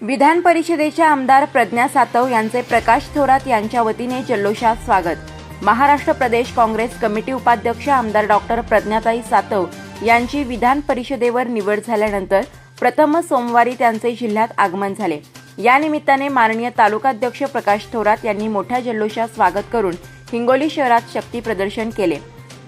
विधान परिषदेच्या आमदार प्रज्ञा सातव यांचे प्रकाश थोरात यांच्या वतीने जल्लोषात स्वागत. महाराष्ट्र प्रदेश काँग्रेस कमिटी उपाध्यक्ष आमदार डॉक्टर प्रज्ञाताई सातव यांची विधान परिषदेवर निवड झाल्यानंतर प्रथम सोमवारी त्यांचे जिल्ह्यात आगमन झाले. या निमित्ताने माननीय तालुकाध्यक्ष प्रकाश थोरात यांनी मोठ्या जल्लोषात स्वागत करून हिंगोली शहरात शक्ती प्रदर्शन केले.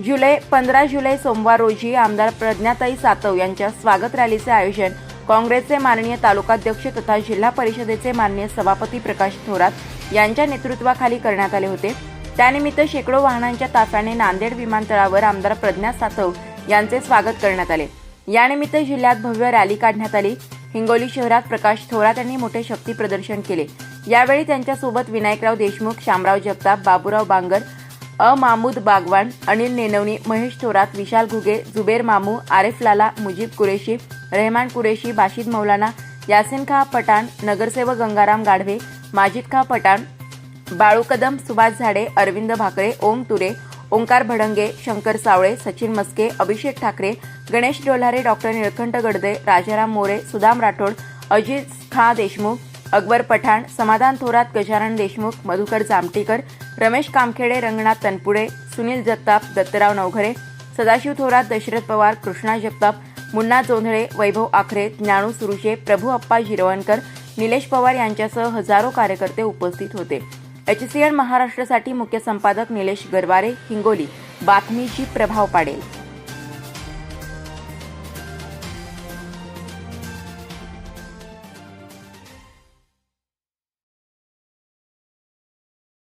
जुलै पंधरा जुलै सोमवार रोजी आमदार प्रज्ञाताई सातव यांच्या स्वागत रॅलीचे आयोजन काँग्रेसचे माननीय तालुकाध्यक्ष तथा जिल्हा परिषदेचे माननीय सभापती प्रकाश थोरात यांच्या नेतृत्वाखाली करण्यात आले होते. त्यानिमित्त शेकडो वाहनांच्या ताफ्याने नांदेड विमानतळावर आमदार प्रज्ञा सातव यांचे स्वागत करण्यात आले. यानिमित्त जिल्ह्यात भव्य रॅली काढण्यात आली. हिंगोली शहरात प्रकाश थोरात यांनी मोठे शक्ती प्रदर्शन केले. यावेळी त्यांच्यासोबत विनायकराव देशमुख शामराव जगताप बाबूराव बांगर अ मामूद बागवान अनिल नेनवणी महेश थोरात विशाल घुगे जुबेर मामू आरेफ लाला मुजीब कुरेशी रहमान कुरेशी बाशिद मौलाना यासिन खा पठाण नगरसेवक गंगाराम गाढवे माजिद खा पठाण बाळू कदम सुभाष झाडे अरविंद भाकरे ओम तुरे ओंकार भडंगे शंकर सावळे सचिन मस्के अभिषेक ठाकरे गणेश डोलारे डॉक्टर निळकंठ गडदे राजाराम मोरे सुदाम राठोड अजित खा देशमुख अकबर पठाण समाधान थोरात गजानन देशमुख मधुकर जामटीकर रमेश कामखेडे रंगनाथ तनपुडे सुनील जगताप दत्तराव नवघरे सदाशिव थोरात दशरथ पवार कृष्णा जगताप मुन्ना जोंधळे वैभव आखरे ज्ञानू सुरुशे प्रभू अप्पा जिरवणकर निलेश पवार यांच्यासह हजारो कार्यकर्ते उपस्थित होते. एचसीएन महाराष्ट्रासाठी मुख्य संपादक निलेश गरवारे हिंगोली. बातमीची प्रभाव पाडेल.